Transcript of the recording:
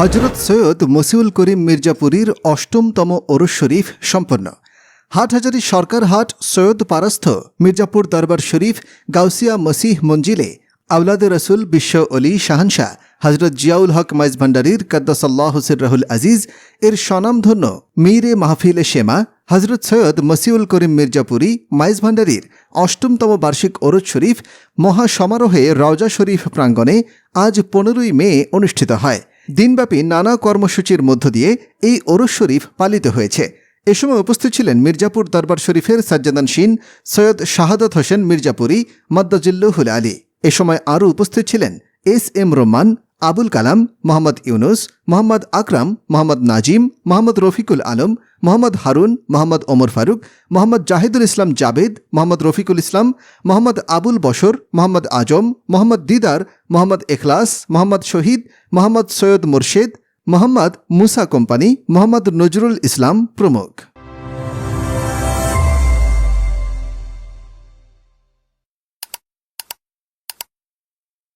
হজরত সৈয়দ মসিউল করিম মির্জাপুরীর অষ্টমতম ওরস শরীফ সম্পন্ন। হাটহাজারী সরকার হাট, সৈয়দ পারস্থ, মির্জাপুর দরবার শরীফ, গাউসিয়া মসিহ মঞ্জিলে আউলাদে রসুল বিশ্ব অলি শাহানশাহ, হজরত জিয়াউল হক মাইজ ভান্ডারীর কদ্দাসাল্লাহ রাহুল আজিজ, এর স্বনামধন্য মীরে মাহফিলে শেমা হজরত সৈয়দ মসিউল করিম মির্জাপুরী মাইজ ভান্ডারীর অষ্টমতম বার্ষিক ওরজ শরীফ মহা সমারোহে রওজা শরীফ প্রাঙ্গণে আজ পনেরোই মে অনুষ্ঠিত হয়। দিনব্যাপী নানা কর্মসূচির মধ্য দিয়ে এই ওরস শরীফ পালিত হয়েছে। এ সময় উপস্থিত ছিলেন মির্জাপুর দরবার শরীফের সাজ্জাদান শিন সৈয়দ শাহাদত হোসেন মির্জাপুরি, মদ্দাজিল্লুহুল আলী। এ সময় আরও উপস্থিত ছিলেন S M Roman Abul Kalam, Mohammad Yunus, Mohammad Akram, Mohammad Nazim, Mohammad Rafiqul Alam, Mohammad Harun, Mohammad Omar Faruk, Mohammad Zahidul Islam Javed, Mohammad Rafiqul Islam, Mohammad Abul Bashar, Mohammad Azam, Mohammad Didar, Mohammad Ekhlas, Mohammad Shahid, Mohammad Syed Murshed, Mohammad Musa company, Mohammad Nazrul Islam প্রমুখ।